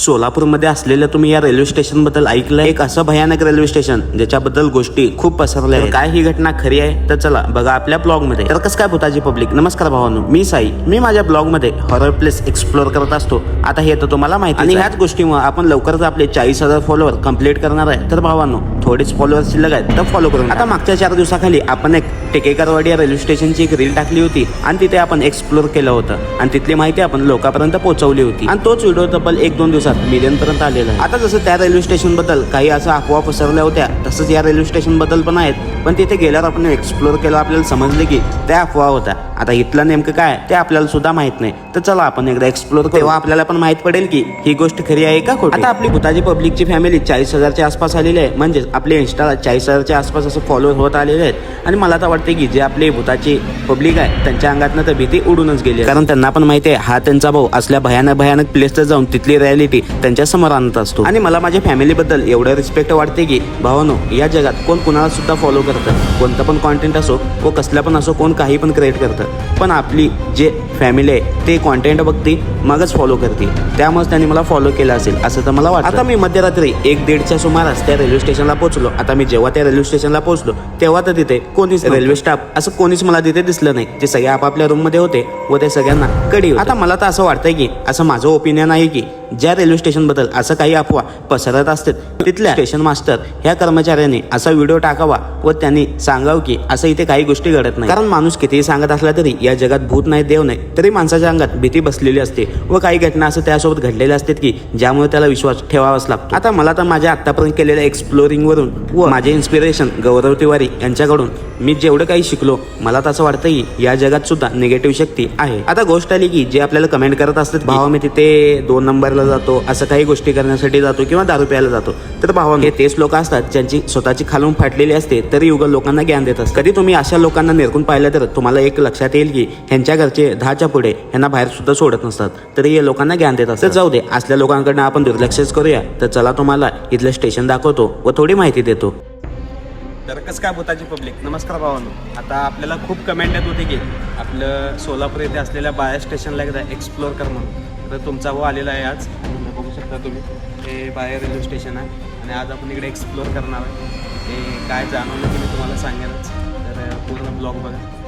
सोलापूरमध्ये असलेल्या तुम्ही या रेल्वे स्टेशनबद्दल ऐकलं एक असं भयानक रेल्वे स्टेशन ज्याच्याबद्दल गोष्टी खूप पसरल्या आहेत. काय ही घटना खरी आहे? तर चला बघा आपल्या ब्लॉगमध्ये तर कसं काय भूताजी पब्लिक नमस्कार भावानो मी साई. मी माझ्या ब्लॉगमध्ये हॉरर प्लेस एक्सप्लोर करत असतो. आता हे तर तुम्हाला माहिती आणि ह्याच गोष्टीमुळे आपण लवकरच आपले चाळीस हजार फॉलोअर कंप्लीट करणार आहे. तर भावानो थोडेच फॉलोअर शिल्लक आहेत तर फॉलो करून आता मागच्या चार दिवसाखाली आपण एक टेकेकरवाडी या रेल्वे स्टेशनची एक रील टाकली होती आणि तिथे आपण एक्सप्लोर केलं होतं. आणि तिथली माहिती आपण लोकांपर्यंत पोहोचवली होती. आणि तोच व्हिडिओ तब्बल एक दोन दिवसात मिलियन पर्यंत आलेला आता जसं त्या रेल्वे स्टेशनबद्दल काही असं अफवा पसरल्या होत्या तसंच या रेल्वे स्टेशनबद्दल पण आहेत. पण तिथे गेल्यावर आपण एक्सप्लोर केलं आपल्याला समजलं की त्या अफवा होत्या. आता इथलं नेमकं काय ते आपल्याला सुद्धा माहीत नाही. तर चला आपण एकदा एक्सप्लोर तेव्हा आपल्याला पण माहीत पडेल की ही गोष्ट खरी आहे का खोटी? आता आपली भूताजी पब्लिकची फॅमिली चाळीस हजारच्या आसपास आलेली आहे. म्हणजे आपले इंस्टाला चाळीस हजारच्या आसपास असं फॉलो होत आलेले आहेत. आणि मला तर वाटते की जे आपली भूताची पब्लिक आहे त्यांच्या अंगातनं तर भीती उडूनच गेली कारण त्यांना पण माहिती आहे हा त्यांचा भाऊ असल्या भयानक भयानक प्लेसला जाऊन तिथली रियालिटी त्यांच्यासमोर आणत असतो. आणि मला माझ्या फॅमिलीबद्दल एवढं रिस्पेक्ट वाटते की भावानो या जगात कोण कुणाला सुद्धा फॉलो करतं. कोणतं पण कॉन्टेंट असो व कसला पण असो कोण काही पण क्रिएट करतं. पण आपली जे फॅमिली आहे ते कॉन्टेंट बघते मगच फॉलो करते त्यामुळे त्यांनी मला फॉलो केलं असेल असं तर मला वाटतं. आता मी मध्यरात्री एक दीडच्या सुमारास त्या रेल्वे स्टेशनला पोहोचलो. आता मी जेव्हा त्या रेल्वे स्टेशनला पोहोचलो तेव्हा तर तिथे कोणीच रेल्वे स्टाफ असं कोणीच मला तिथे दिसलं नाही. जे सगळे आपापल्या रूममध्ये होते व ते सगळ्यांना कडी. आता मला तर असं वाटतंय की असं माझं ओपिनियन आहे की ज्या रेल्वे स्टेशनबद्दल असं काही अफवा पसरत असतात तिथल्या स्टेशन मास्टर ह्या कर्मचाऱ्यांनी असा व्हिडिओ टाकावा व त्यांनी सांगावं की असं इथे काही गोष्टी घडत नाही. कारण माणूस कितीही सांगत असला तरी या जगात भूत नाही देव नाही. तरी माणसाच्या अंगात भीती बसलेली असते व काही घटना असं त्यासोबत घडलेल्या असतात की ज्यामुळे त्याला विश्वास ठेवावाच लागतो. आता मला तर माझ्या आतापर्यंत केलेल्या एक्सप्लोरिंग वरून व माझे इन्स्पिरेशन गौरव तिवारी यांच्याकडून मी जेवढं काही शिकलो मला तर असं वाटतं की या जगात सुद्धा निगेटिव्ह शक्ती आहे. आता गोष्ट आली की जे आपल्याला कमेंट करत असतात भावा मी तिथे दोन नंबरला जातो असं काही गोष्टी करण्यासाठी जातो किंवा दारू प्यायला जातो तर भावा हे तेच लोक असतात ज्यांची स्वतःची खालून फाटलेली असते तरी युगल लोकांना ज्ञान देत असतात. कधी तुम्ही अशा लोकांना निरकून पाहिलं तर तुम्हाला एक लक्षात येईल की ह्यांच्या घरचे दहाच्या पुढे यांना बाहेर सुद्धा सोडत नसतात तरी हे लोकांना ज्ञान देत असतात. जाऊ दे असल्या लोकांकडनं आपण दुर्लक्षच करूया तर चला तुम्हाला इथलं स्टेशन दाखवतो व थोडी माहिती देतो. तर कसं काय भूताची पब्लिक नमस्कार भावांनो. आता आपल्याला खूप कमेंट येत होती की आपलं सोलापूर येथे असलेल्या बाया स्टेशनला एकदा एक्सप्लोअर कर म्हणून. तर तुमचा भाऊ आलेला आहे आज. बघू शकता तुम्ही. हे बाया रेल्वे स्टेशन आहे. आणि आज आपण इकडे एक्सप्लोअर करणार आहे. ते काय जाणवलं की मी तुम्हाला सांगेनच. तर पूर्ण ब्लॉग बघा.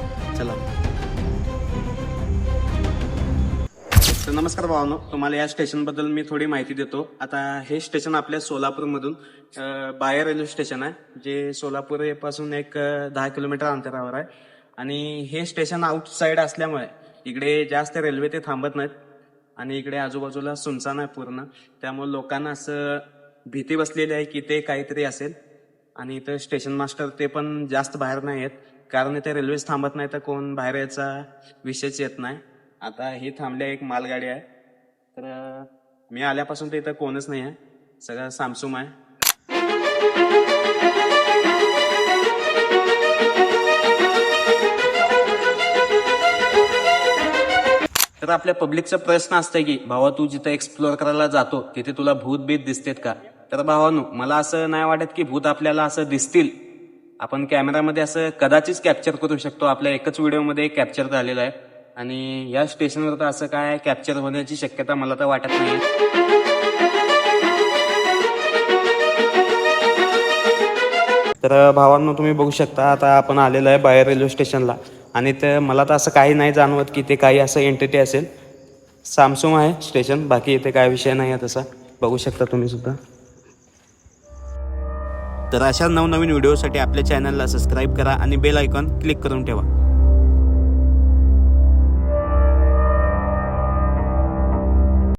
नमस्कार भावानो तुम्हाला या स्टेशनबद्दल मी थोडी माहिती देतो. आता हे स्टेशन आपल्या सोलापूरमधून अं, बाया रेल्वे स्टेशन आहे जे सोलापूरपासून एक दहा किलोमीटर अंतरावर आहे. आणि हे स्टेशन आउटसाईड असल्यामुळे इकडे जास्त रेल्वे ते थांबत नाहीत आणि इकडे आजूबाजूला सुनसान आहे पूर्ण. त्यामुळे लोकांना असं भीती बसलेली आहे की ते काहीतरी असेल आणि इथं स्टेशन मास्टर ते पण जास्त बाहेर नाही आहेत कारण इथे रेल्वेच थांबत नाही तर कोण बाहेर यायचा विषयच येत नाही. आता हे थांबल्या एक मालगाडी आहे. तर मी आल्यापासून तर इथं कोणच नाही आहे. सगळं सामसूम आहे. तर आपल्या पब्लिकचा प्रश्न असतंय की भावा तू जिथं एक्सप्लोअर करायला जातो तिथे तुला भूत बीत दिसतेत का? तर भावानो मला असं नाही वाटत की भूत आपल्याला असं दिसतील. आपण कॅमेरामध्ये असं कदाचित कॅप्चर करू शकतो. आपल्या एकच व्हिडिओमध्ये कॅप्चर झालेलं आहे. आणि या स्टेशनवर तर असं काय कॅप्चर होण्याची शक्यता मला तर वाटत नाही तर भावांनो तुम्ही बघू शकता आता आपण आलेलो आहे बाहेर रेल्वे स्टेशनला. आणि ते मला तर असं काही नाही जाणवत की ते काही असं एंटिटी असेल. सामसूम आहे स्टेशन बाकी इथे काय विषय नाही आहे तसा. बघू शकता तुम्ही सुद्धा. तर अशा नवनवीन व्हिडिओसाठी आपल्या चॅनलला सबस्क्राईब करा आणि बेल आयकॉन क्लिक करून ठेवा.